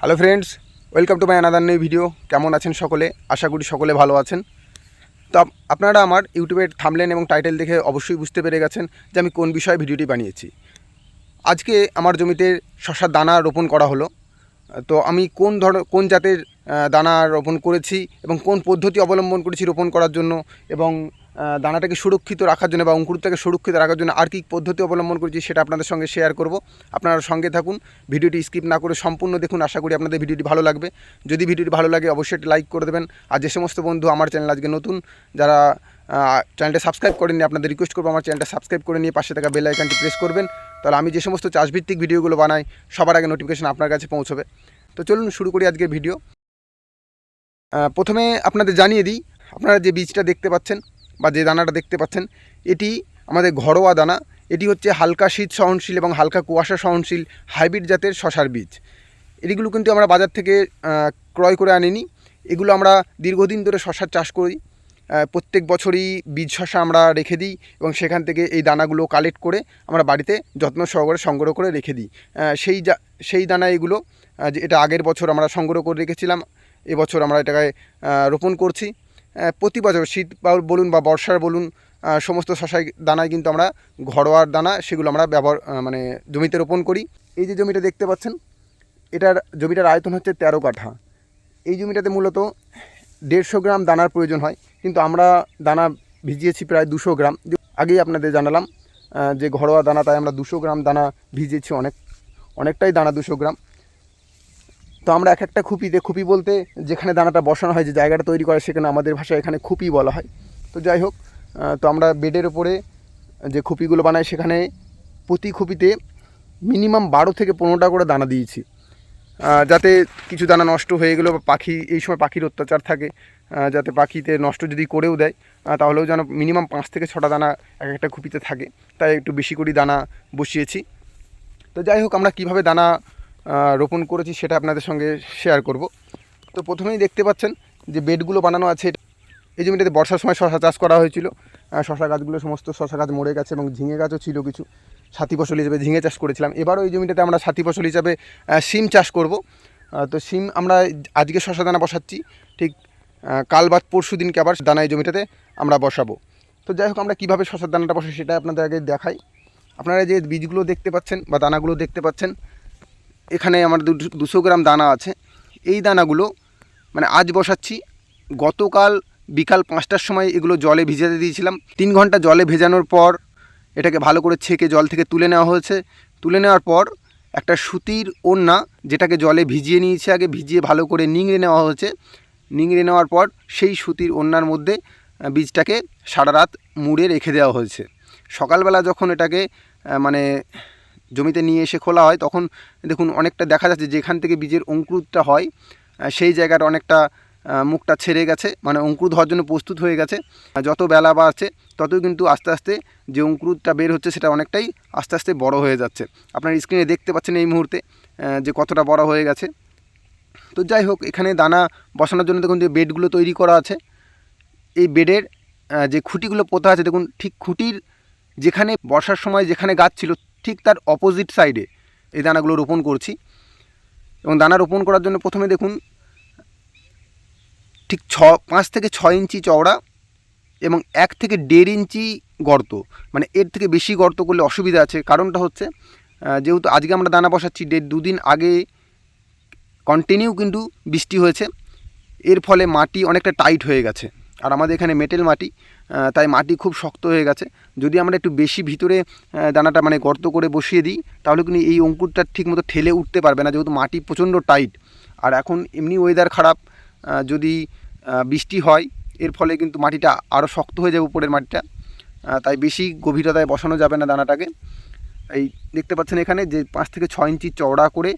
Hello friends welcome to my another video কেমন আছেন সকলে? আশা করি সকলে ভালো আছেন। তো আপনারা আমার ইউটিউবের থামলেন এবং টাইটেল দেখে অবশ্যই বুঝতে পেরে গেছেন যে আমি কোন বিষয়ে ভিডিওটি বানিয়েছি। আজকে আমার জমিতে শশার দানা রোপণ করা হলো। তো আমি কোন ধর কোন জাতের দানা রোপণ করেছি এবং কোন পদ্ধতি অবলম্বন করেছি রোপণ করার জন্য এবং দানাটাকে সুরক্ষিত রাখার জন্য বা অঙ্কুরটাকে সুরক্ষিত রাখার জন্য আর কী পদ্ধতি অবলম্বন করেছি সেটা আপনাদের সঙ্গে শেয়ার করব। আপনারা সঙ্গে থাকুন, ভিডিওটি স্কিপ না করে সম্পূর্ণ দেখুন, আশা করি আপনাদের ভিডিওটি ভালো লাগবে। যদি ভিডিওটি ভালো লাগে অবশ্যই একটি লাইক করে দেবেন। আর যে সমস্ত বন্ধু আমার চ্যানেল আজকে নতুন, যারা চ্যানেলটা সাবস্ক্রাইব করেননি, আপনাদের রিকোয়েস্ট করব আমার চ্যানেলটা সাবস্ক্রাইব করে নিয়ে পাশে থাকা বেল আইকনটি প্রেস করবেন। তাহলে আমি যে সমস্ত চাষভিত্তিক ভিডিওগুলো বানাই, সবার আগে নোটিফিকেশন আপনার কাছে পৌঁছবে। তো চলুন শুরু করি আজকের ভিডিও প্রথমে আপনাদের জানিয়ে দিই, আপনারা যে বীজটা দেখতে পাচ্ছেন বা যে দানাটা দেখতে পাচ্ছেন, এটি আমাদের ঘরোয়া দানা। এটি হচ্ছে হালকা শীত সহনশীল এবং হালকা কুয়াশা সহনশীল হাইব্রিড জাতের শশার বীজ। এগুলো কিন্তু আমরা বাজার থেকে ক্রয় করে আনিনি। এগুলো আমরা দীর্ঘদিন ধরে শশার চাষ করি। প্রত্যেক বছরই বীজ শশা আমরা রেখে দিই এবং সেখান থেকে এই দানাগুলো কালেক্ট করে আমরা বাড়িতে যত্ন সহকারে সংগ্রহ করে রেখে দিই। সেই সেই দানা এগুলো এটা আগের বছর আমরা সংগ্রহ করে রেখেছিলাম এবছর আমরা এটাকে রোপণ করছি। প্রতি বছর শীত বলুন বা বর্ষার বলুন সমস্ত শশায় দানায় কিন্তু আমরা ঘরোয়ার দানা সেগুলো আমরা ব্যবহার মানে জমিতে রোপণ করি। এই যে জমিটা দেখতে পাচ্ছেন, এটার জমিটার আয়তন হচ্ছে তেরো কাঠা। এই জমিটাতে মূলত দেড়শো গ্রাম দানার প্রয়োজন হয়, কিন্তু আমরা দানা ভিজিয়েছি প্রায় দুশো গ্রাম। আগেই আপনাদের জানালাম যে ঘরোয়া দানা, তাই আমরা দুশো গ্রাম দানা ভিজিয়েছি অনেক, অনেকটাই দানা দুশো গ্রাম। তো আমরা এক একটা খুপিতে খুপি বলতে যেখানে দানাটা বসানো হয়, যে জায়গাটা তৈরি করে সেখানে আমাদের ভাষায় এখানে খুপি বলা হয়। তো যাই হোক তো আমরা বেডের ওপরে যে খুপিগুলো বানাই, সেখানে প্রতি খুপিতে মিনিমাম বারো থেকে পনেরোটা করে দানা দিয়েছি। যাতে কিছু দানা নষ্ট হয়ে গেলো বা পাখি, এই সময় পাখির অত্যাচার থাকে যাতে পাখিতে নষ্ট যদি করেও দেয় তাহলেও যেন মিনিমাম পাঁচ থেকে ছটা দানা এক একটা খুপিতে থাকে। তাই একটু বেশি করে দানা বসিয়েছি। তো যাই হোক, আমরা কীভাবে দানা রোপণ করেছি সেটা আপনাদের সঙ্গে শেয়ার করব। তো প্রথমেই দেখতে পাচ্ছেন যে বেডগুলো বানানো আছে। এই জমিটাতে বর্ষার সময় শশা চাষ করা হয়েছিল। শশা গাছগুলো সমস্ত শশা গাছ মরে গেছে এবং ঝিঙে গাছও ছিল কিছু। সাথী ফসল হিসেবে ঝিঙে চাষ করেছিলাম। এবারও এই জমিটাতে আমরা সাথী ফসল হিসাবে সিম চাষ করব। তো সিম আমরা আজকে শশা দানা বসাচ্ছি। ঠিক কাল বাদ পরশু দিনকে আবার দানা এই জমিটাতে আমরা বসাবো। তো যাই হোক, আমরা কীভাবে শশার দানাটা বসাই সেটা আপনাদের আগে দেখাই। আপনারা যে বীজগুলো দেখতে পাচ্ছেন বা দানাগুলো দেখতে পাচ্ছেন এখানে আমার দুশো গ্রাম দানা আছে। এই দানাগুলো মানে আজ বসাচ্ছি। গতকাল বিকাল পাঁচটার সময় এগুলো জলে ভিজাতে দিয়েছিলাম। তিন ঘণ্টা জলে ভেজানোর পর এটাকে ভালো করে ছেঁকে জল থেকে তুলে নেওয়া হয়েছে। তুলে নেওয়ার পর একটা সুতির ওড়না যেটাকে জলে ভিজিয়ে নিয়েছে আগে, ভিজিয়ে ভালো করে নিংড়ে নেওয়া হয়েছে। নিংড়ে নেওয়ার পর সেই সুতির ওড়নার মধ্যে বীজটাকে সারা রাত মুড়ে রেখে দেওয়া হয়েছে। সকালবেলা যখন এটাকে মানে জমিতে নিয়ে এসে খোলা হয়, তখন দেখুন অনেকটা দেখা যাচ্ছে যেখান থেকে বীজের অঙ্কুরটা হয় সেই জায়গাটা অনেকটা মুখটা ছেড়ে গেছে মানে অঙ্কুর হওয়ার জন্য প্রস্তুত হয়ে গেছে। যত বেলা বাড়ছে ততই কিন্তু আস্তে আস্তে যে অঙ্কুরটা বের হচ্ছে সেটা অনেকটাই আস্তে আস্তে বড় হয়ে যাচ্ছে। আপনার স্ক্রিনে দেখতে পাচ্ছেন এই মুহূর্তে যে কতটা বড় হয়ে গেছে। তো যাই হোক, এখানে দানা বসানোর জন্য দেখুন যে বেডগুলো তৈরি করা আছে। এই বেডের যে খুঁটিগুলো পোতা আছে, দেখুন ঠিক খুঁটির যেখানে বর্ষার সময় যেখানে গাছ ছিল ঠিক তার অপোজিট সাইডে এই দানাগুলো রোপণ করছি। এবং দানা রোপণ করার জন্য প্রথমে দেখুন, ঠিক ছ, পাঁচ থেকে ছয় ইঞ্চি চওড়া এবং এক থেকে দেড় ইঞ্চি গর্ত। মানে এর থেকে বেশি গর্ত করলে অসুবিধা আছে। কারণটা হচ্ছে যেহেতু আজকে আমরা দানা বসাচ্ছি, দেড় দুদিন আগে কন্টিনিউ কিন্তু বৃষ্টি হয়েছে। এর ফলে মাটি অনেকটা টাইট হয়ে গেছে। আর আমাদের এখানে মেটেল মাটি তাই মাটি খুব শক্ত হয়ে গেছে। যদি আমরা একটু বেশি ভিতরে দানাটা মানে গর্ত করে বসিয়ে দিই, তাহলে কিন্তু এই অঙ্কুরটা ঠিকমতো ঠেলে উঠতে পারবে না, যেহেতু মাটি প্রচণ্ড টাইট। আর এখন এমনি ওয়েদার খারাপ যদি বৃষ্টি হয়, এর ফলে কিন্তু মাটিটা আরও শক্ত হয়ে যাবে উপরের মাটিটা। তাই বেশি গভীরতায় বসানো যাবে না দানাটাকে। এই দেখতে পাচ্ছেন এখানে যে পাঁচ থেকে ছয় ইঞ্চি চওড়া করে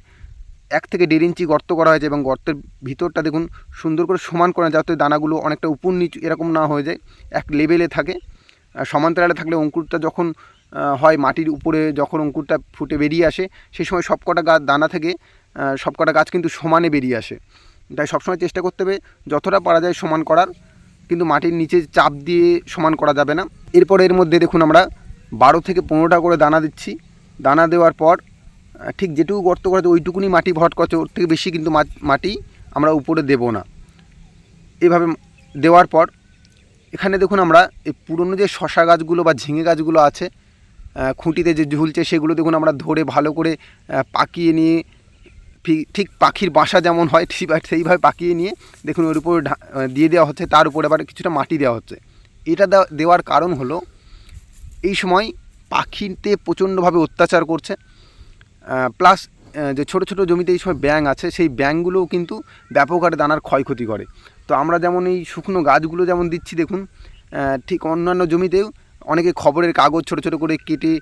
এক থেকে দেড় ইঞ্চি গর্ত করা হয়েছে এবং গর্তের ভিতরটা দেখুন সুন্দর করে সমান করা যাতে দানাগুলো অনেকটা উপর নিচু এরকম না হয়ে যায়, এক লেভেলে থাকে। সমান্তরালে থাকলে অঙ্কুরটা যখন হয় মাটির উপরে যখন অঙ্কুরটা ফুটে বেরিয়ে আসে, সেই সময় সবকটা গাছ দানা থেকে সবকটা গাছ কিন্তু সমানে বেরিয়ে আসে। তাই সবসময় চেষ্টা করতে হবে যতটা পারা যায় সমান করার, কিন্তু মাটির নিচে চাপ দিয়ে সমান করা যাবে না। এরপর এর মধ্যে দেখুন আমরা বারো থেকে পনেরোটা করে দানা দিচ্ছি। দানা দেওয়ার পর ঠিক যেটুকু গর্ত করা ওইটুকুনি মাটি ভরাট করা আছে, ওর থেকে বেশি কিন্তু মাটি আমরা উপরে দেব না। এভাবে দেওয়ার পর, এখানে দেখুন আমরা এই পুরনো যে শশা গাছগুলো বা ঝিঙে গাছগুলো আছে খুঁটিতে যে ঝুলছে সেগুলো দেখুন আমরা ধরে ভালো করে পাকিয়ে নিয়ে ঠিক- পাখির বাসা যেমন হয় সেইভাবে পাকিয়ে নিয়ে দেখুন ওর উপর দিয়ে দেওয়া হচ্ছে, তার উপরে আবার কিছুটা মাটি দেওয়া হচ্ছে। এটা দেওয়া- দেওয়ার কারণ হলো, এই সময় পাখিতে প্রচণ্ডভাবে অত্যাচার করছে প্লাস যে ছোট ছোট জমিতে এই সময় ব্যাঙ আছে, সেই ব্যাঙগুলোও কিন্তু ব্যাপক হারে দানার ক্ষয়ক্ষতি করে। তো আমরা যেমন এই শুকনো গাছগুলো যেমন দিচ্ছি, দেখুন ঠিক অন্যান্য জমিতেও অনেকে খবরের কাগজ ছোট ছোট করে কেটে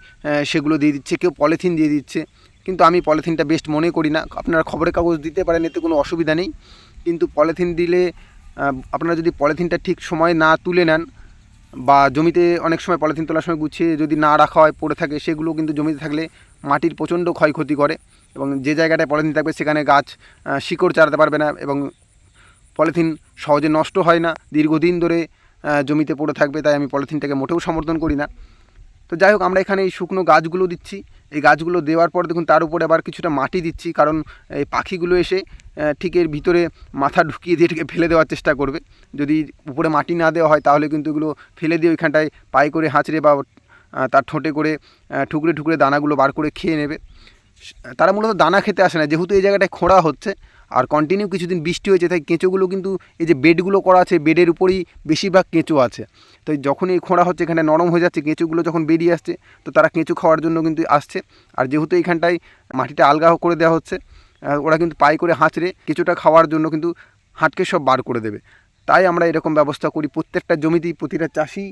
সেগুলো দিয়ে দিচ্ছে, কেউ পলিথিন দিয়ে দিচ্ছে। কিন্তু আমি পলিথিনটা বেস্ট মনে করি না। আপনারা খবরের কাগজ দিতে পারেন, এতে কোনো অসুবিধা নেই। কিন্তু পলিথিন দিলে আপনারা যদি পলিথিনটা ঠিক সময় না তুলে নেন বা জমিতে অনেক সময় পলিথিন তোলার সময় গুছিয়ে যদি না রাখা হয়, পড়ে থাকে, সেগুলো কিন্তু জমিতে থাকলে মাটির প্রচণ্ড ক্ষয়ক্ষতি করে এবং যে জায়গাটায় পলিথিন থাকবে সেখানে গাছ শিকড় চাড়াতে পারবে না এবং পলিথিন সহজে নষ্ট হয় না। দীর্ঘদিন ধরে জমিতে পড়ে থাকবে, তাই আমি পলিথিনটাকে মোটেও সমর্থন করি না। তো যাই হোক, আমরা এখানে এই শুকনো গাছগুলো দিচ্ছি। এই গাছগুলো দেওয়ার পর দেখুন, তার উপরে আবার কিছুটা মাটি দিচ্ছি, কারণ এই পাখিগুলো এসে ঠিক এর ভিতরে মাথা ঢুকিয়ে দিয়ে ফেলে দেওয়ার চেষ্টা করবে। যদি উপরে মাটি না দেওয়া হয়, তাহলে কিন্তু এগুলো ফেলে দিয়ে ওইখানটায় পায়ে করে হাঁচড়ে বা তার ঠোঁটে করে ঠুকরে ঠুকরে দানাগুলো বার করে খেয়ে নেবে। তারা মূলত দানা খেতে আসে না, যেহেতু এই জায়গাটায় খোঁড়া হচ্ছে আর কন্টিনিউ কিছুদিন বৃষ্টি হয়েছে, তাই কেঁচোগুলো কিন্তু এই যে বেডগুলো করা আছে, বেডের উপরেই বেশিরভাগ কেঁচো আছে। তো যখনই এই খোঁড়া হচ্ছে, এখানে নরম হয়ে যাচ্ছে, কেঁচোগুলো যখন বেরিয়ে আসছে, তো তারা কেঁচো খাওয়ার জন্য কিন্তু আসছে। আর যেহেতু এইখানটায় মাটিটা আলগা করে দেওয়া হচ্ছে ওরা কিন্তু পায়ে করে হাঁচড়ে কেঁচোটা খাওয়ার জন্য কিন্তু হাঁটকে সব বার করে দেবে। তাই আমরা এরকম ব্যবস্থা করি, প্রত্যেকটা জমিতেই প্রতিটা চাষি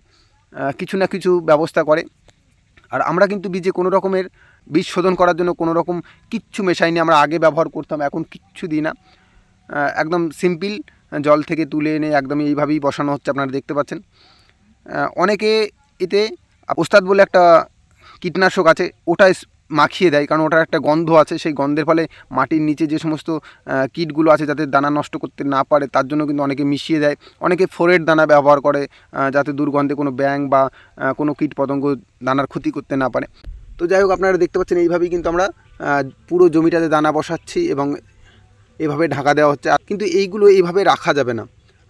কিছু না কিছু ব্যবস্থা করে। আর আমরা কিন্তু বীজে কোনো রকমের বীজ শোধন করার জন্য কোনো রকম কিচ্ছু মেশাইনি আমরা আগে ব্যবহার করতাম, এখন কিচ্ছু দিই না। একদম সিম্পল জল থেকে তুলে এনে একদম এইভাবেই বসানো হচ্ছে, আপনারা দেখতে পাচ্ছেন। অনেকে এতে ওস্তাদ বলে একটা কীটনাশক আছে, ওটা মাখিয়ে দেয়, কারণ ওটার একটা গন্ধ আছে, সেই গন্ধের ফলে মাটির নিচে যে সমস্ত কীটগুলো আছে যাতে দানা নষ্ট করতে না পারে, তার জন্য কিন্তু অনেকে মিশিয়ে দেয়। অনেকে ফোরের দানা ব্যবহার করে যাতে দুর্গন্ধে কোনো ব্যাং বা কোনো কীট পতঙ্গ দানার ক্ষতি করতে না পারে। তো যাই হোক, আপনারা দেখতে পাচ্ছেন, এইভাবেই কিন্তু আমরা পুরো জমিটাতে দানা বসাচ্ছি এবং এভাবে ঢাকা দেওয়া হচ্ছে। কিন্তু এইগুলো এইভাবে রাখা যাবে না।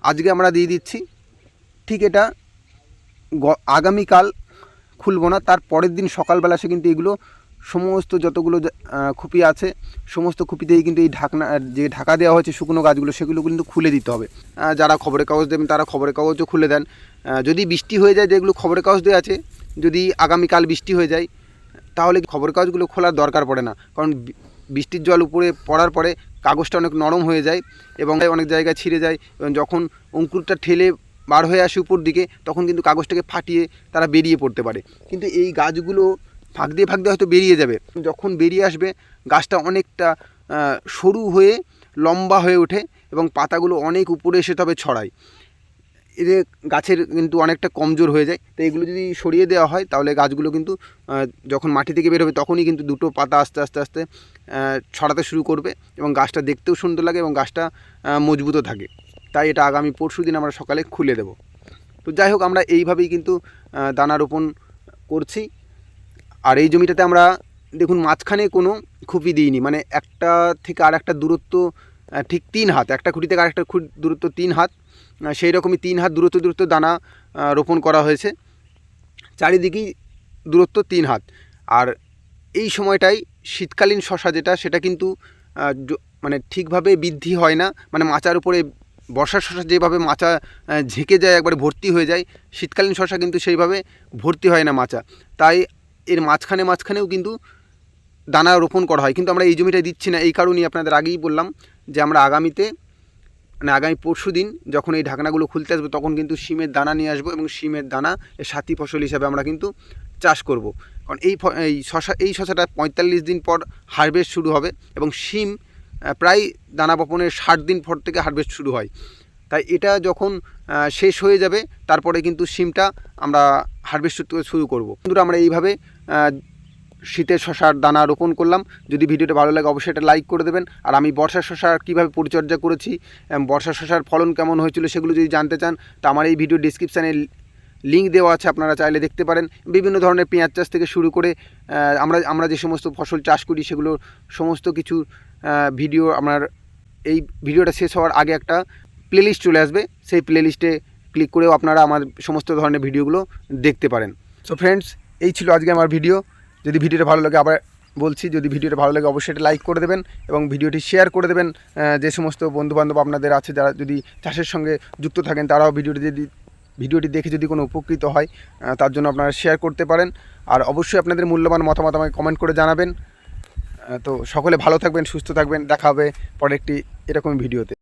আজকে আমরা দিয়ে দিচ্ছি, ঠিক এটা আগামীকাল খুলবো না, তার পরের দিন সকালবেলা সে কিন্তু এগুলো সমস্ত যতগুলো খুপি আছে, সমস্ত খুপিতেই কিন্তু এই ঢাকনা, যে ঢাকা দেওয়া হয়েছে শুকনো গাছগুলো, সেগুলো কিন্তু খুলে দিতে হবে। যারা খবরের কাগজ দেবেন, তারা খবরের কাগজও খুলে দেন। যদি বৃষ্টি হয়ে যায়, যেগুলো খবরের কাগজ দেওয়া আছে, যদি আগামীকাল বৃষ্টি হয়ে যায় তাহলে খবরের কাগজগুলো খোলার দরকার পড়ে না। কারণ বৃষ্টির জল উপরে পড়ার পরে কাগজটা অনেক নরম হয়ে যায় এবং অনেক জায়গায় ছিঁড়ে যায় এবং যখন অঙ্কুরটা ঠেলে বার হয়ে আসে উপর দিকে, তখন কিন্তু কাগজটাকে ফাটিয়ে তারা বেরিয়ে পড়তে পারে। কিন্তু এই গাছগুলো ফাঁক দিয়ে ফাঁক দিয়ে হয়তো বেরিয়ে যাবে। যখন বেরিয়ে আসবে, গাছটা অনেকটা সরু হয়ে লম্বা হয়ে ওঠে এবং পাতাগুলো অনেক উপরে এসে তবে ছড়ায়। এদের গাছের কিন্তু অনেকটা কমজোর হয়ে যায়। তো এগুলো যদি সরিয়ে দেওয়া হয়, তাহলে গাছগুলো কিন্তু যখন মাটি থেকে বেরোবে তখনই কিন্তু দুটো পাতা আস্তে আস্তে আস্তে ছড়াতে শুরু করবে এবং গাছটা দেখতেও সুন্দর লাগে এবং গাছটা মজবুতও থাকে। তাই এটা আগামী পরশু দিন আমরা সকালে খুলে দেব। তো যাই হোক, আমরা এইভাবেই কিন্তু দানা রোপণ করছি। আর এই জমিটাতে আমরা, দেখুন, মাঝখানে কোনো খুপি দিইনি। মানে একটা থেকে আর একটা দূরত্ব ঠিক তিন হাত, একটা খুঁটি থেকে আরেকটা খুঁটি, দূরত্ব তিন হাত। সেই রকমই তিন হাত দূরত্ব দূরত্ব দানা রোপণ করা হয়েছে। চারিদিকেই দূরত্ব তিন হাত। আর এই সময়টাই শীতকালীন শশা যেটা, সেটা কিন্তু মানে ঠিকভাবে বৃদ্ধি হয় না। মানে মাচার উপরে, বর্ষার শশা যেভাবে মাচা ঝেঁকে যায়, একবারে ভর্তি হয়ে যায়, শীতকালীন শশা কিন্তু সেইভাবে ভর্তি হয় না মাচা। তাই এর মাঝখানে, মাঝখানেও কিন্তু দানা রোপণ করা হয়। কিন্তু আমরা এই জমিটায় দিচ্ছি না। এই কারণেই আপনাদের আগেই বললাম যে আমরা আগামীতে মানে আগামী পরশু দিন যখন এই ঢাকনাগুলো খুলতে আসবে, তখন কিন্তু শিমের দানা নিয়ে আসব এবং শিমের দানা সাথী ফসল হিসাবে আমরা কিন্তু চাষ করব। কারণ এই এই শশা, এই শশাটা পঁয়তাল্লিশ দিন পর হারভেস্ট শুরু হবে এবং শিম প্রায় দানা বপনের ষাট দিন পর থেকে হারভেস্ট শুরু হয়। তাই এটা যখন শেষ হয়ে যাবে, তারপরে কিন্তু শিমটা আমরা হারভেস্ট শুরু করব। বন্ধুরা, আমরা এইভাবে শীতের শশার দানা রোপণ করলাম। যদি ভিডিওটা ভালো লাগে অবশ্যই এটা লাইক করে দেবেন। আর আমি বর্ষার শশা কীভাবে পরিচর্যা করেছি এবং বর্ষার শশার ফলন কেমন হয়েছিল সেগুলো যদি জানতে চান, তো আমার এই ভিডিও ডিসক্রিপশানে লিঙ্ক দেওয়া আছে, আপনারা চাইলে দেখতে পারেন। বিভিন্ন ধরনের পেঁয়াজ চাষ থেকে শুরু করে আমরা আমরা যে সমস্ত ফসল চাষ করি সেগুলো সমস্ত কিছু ভিডিও আপনার এই ভিডিওটা শেষ হওয়ার আগে একটা প্লেলিস্ট চলে আসবে। সেই প্লেলিস্টে ক্লিক করেও আপনারা আমার সমস্ত ধরনের ভিডিওগুলো দেখতে পারেন। সো ফ্রেন্ডস এই ছিল আজকে আমার ভিডিও যদি ভিডিওটা ভালো লাগে আবার বলছি, যদি ভিডিওটা ভালো লাগে অবশ্যই লাইক করে দেবেন এবং ভিডিওটি শেয়ার করে দেবেন যে সমস্ত বন্ধুবান্ধব আপনাদের আছে যারা যদি চাষের সঙ্গে যুক্ত থাকেন, তারাও ভিডিওটি যদি, ভিডিওটি দেখে যদি কোনো উপকৃত হয় তার জন্য আপনারা শেয়ার করতে পারেন। আর অবশ্যই আপনাদের মূল্যবান মতামত আমাকে কমেন্ট করে জানাবেন। তো সকলে ভালো থাকবেন, সুস্থ থাকবেন। দেখা হবে পরে একটি এরকম ভিডিওতে।